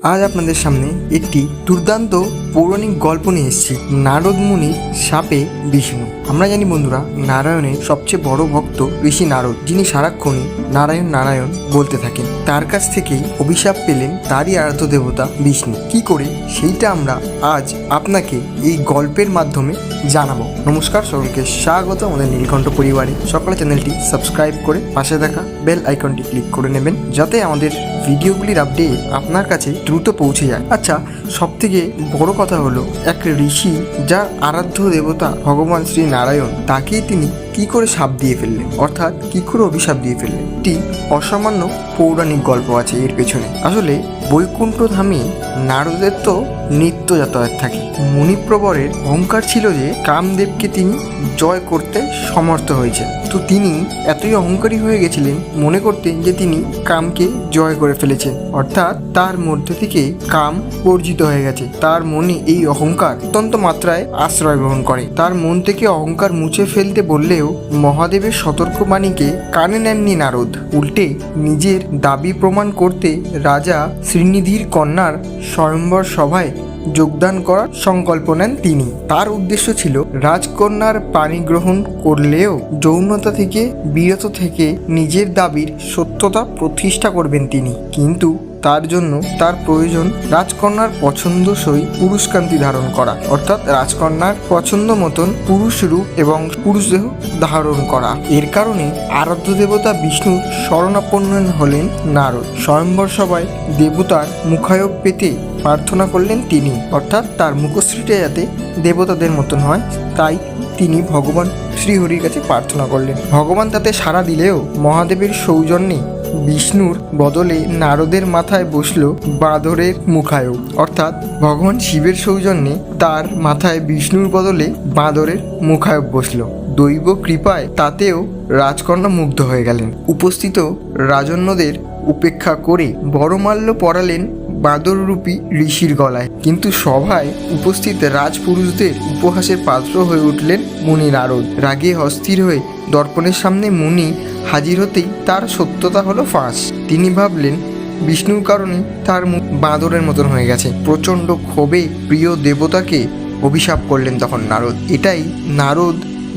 আজ আপনাদের সামনে একটি দুর্দান্ত পৌরাণিক গল্প নিয়ে এসেছি নারদ মুনির সাপে বিষ্ণু। আমরা জানি বন্ধুরা, নারায়ণের সবচেয়ে বড় ভক্ত ঋষি নারদ, যিনি সারাক্ষণই নারায়ণ নারায়ণ বলতে থাকেন। তার কাছ থেকেই অভিশাপ পেলেন তারই আরাধ্য দেবতা বিষ্ণু। কি করে? সেইটা আমরা আজ আপনাকে এই গল্পের মাধ্যমে জানাব। নমস্কার, সকলকে স্বাগত আমাদের নীলকণ্ঠ পরিবারে। সকলে চ্যানেলটি সাবস্ক্রাইব করে পাশে থাকা বেল আইকনটি ক্লিক করে নেবেন, যাতে আমাদের ভিডিওগুলির আপডেট আপনার কাছে দ্রুত পৌঁছে যায়। আচ্ছা সব থেকে বড় কথা হলো, এক ঋষি যার আরাধ্য দেবতা ভগবান শ্রী নারায়ণ, তাকেই তিনি কি করে সাপ দিয়ে ফেললেন অর্থাৎ কি করে অভিশাপ দিয়ে ফেললেন একটি অসামান্য পৌরাণিক গল্প আছে এর পেছনে। আসলে বৈকুণ্ঠ ধামে নারদের তো নিত্য যাতায়াত থাকে। মণিপ্রবরের অহংকার ছিল যে কামদেবকে তিনি জয় করতে সমর্থ হয়েছেন। তো তিনি এতই অহংকারী হয়ে গেছিলেন, মনে করতেন যে তিনি কামকে জয় করে ফেলেছেন। অর্থাৎ তার মধ্যে থেকে কাম বর্জিত হয়ে গেছে। তার মনে এই অহংকার অত্যন্ত মাত্রায় আশ্রয় গ্রহণ করে। তার মন থেকে অহংকার মুছে ফেলতে বললেও মহাদেবের সতর্কবাণীকে কানে নেননি নারদ। উল্টে নিজের দাবি প্রমাণ করতে রাজা শ্রীনিধির কন্যার স্বয়ম্বর সভায় যোগদান করার সংকল্প নেন তিনি। তার উদ্দেশ্য ছিল রাজকন্যার পানি গ্রহণ করলেও যৌনতা থেকে বিরত থেকে নিজের দাবির সত্যতা প্রতিষ্ঠা করবেন তিনি। কিন্তু তার জন্য তার প্রয়োজন রাজকন্যার পছন্দসই পুরুষকান্তি ধারণ করা, অর্থাৎ রাজকন্যার পছন্দ মতন পুরুষ রূপ এবং পুরুষ দেহ ধারণ করা। এর কারণে আরাধ্য দেবতা বিষ্ণুর শরণাপন্ন হলেন নারদ। স্বয়ম্বর সভায় দেবতার মুখায়ব পেতে প্রার্থনা করলেন তিনি, অর্থাৎ তার মুখশ্রীটা যাতে দেবতাদের মতন হয়, তাই তিনি ভগবান শ্রীহরির কাছে প্রার্থনা করলেন। ভগবান তাতে সাড়া দিলেও মহাদেবের সৌজন্যে বিষ্ণুর বদলে নারদের মাথায় বসল বাঁদরের মুখায়ও অর্থাৎ ভগবান শিবের সৌজন্যে তার মাথায় বিষ্ণুর বদলে বাঁদরের মুখায়ব বসল। দৈব কৃপায় তাতেও রাজকন্যা মুগ্ধ হয়ে গেলেন। উপস্থিত রাজন্যদের উপেক্ষা করে বড়মাল্য পরালেন বাঁদররূপী ঋষির গলায়। কিন্তু সভায় উপস্থিত রাজপুরুষদের উপহাসের পাত্র হয়ে উঠলেন মুনি নারদ রাগে অস্থির হয়ে দর্পণের সামনে মুনি হাজির হতেই তার সত্যতা হলো ফাঁস। তিনি ভাবলেন, বিষ্ণুর কারণে তার মুখ বাঁদরের মতন হয়ে গেছে। প্রচণ্ড ক্ষোভে প্রিয় দেবতাকে অভিশাপ করলেন তখন নারদ। এটাই নারদ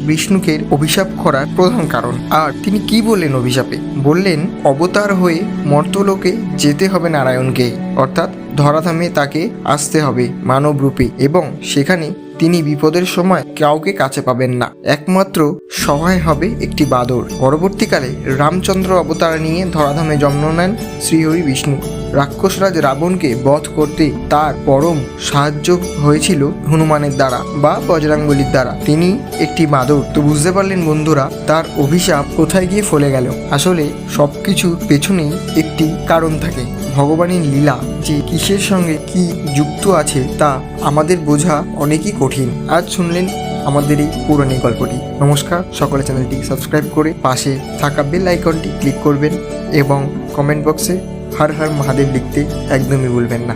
বিষ্ণুকে অভিশাপ করার প্রধান কারণ। আর তিনি কি বললেন অভিশাপে? বললেন, অবতার হয়ে মর্তলোকে যেতে হবে নারায়ণকে। অর্থাৎ ধরাধামে তাকে আসতে হবে মানব রূপে এবং সেখানে তিনি বিপদের সময় কাউকে কাছে পাবেন না। একমাত্র সহায় হবে একটি বাদর। পরবর্তীকালে রামচন্দ্র অবতার নিয়ে ধরাধামে জন্ম নেন শ্রীহরি বিষ্ণু। রাক্ষসরাজ রাবণকে বধ করতে তার পরম সাহায্য হয়েছিল হনুমানের দ্বারা বা বজরাঙ্গলির দ্বারা। তিনি একটি বাদর। তো বুঝতে পারলেন বন্ধুরা, তার অভিশাপ কোথায় গিয়ে ফলে গেল? আসলে সব কিছুর পেছনেই একটি কারণ থাকে। ভগবানের লীলা যে কিসের সঙ্গে কি যুক্ত আছে তা আমাদের বোঝা অনেকই কঠিন। আজ শুনলেন আমাদের এই পুরনো গল্পটি। নমস্কার, সকলে চ্যানেলটি সাবস্ক্রাইব করে পাশে থাকা বেল আইকনটি ক্লিক করবেন এবং কমেন্ট বক্সে হর হর মহাদেব লিখতে একদমই ভুলবেন না।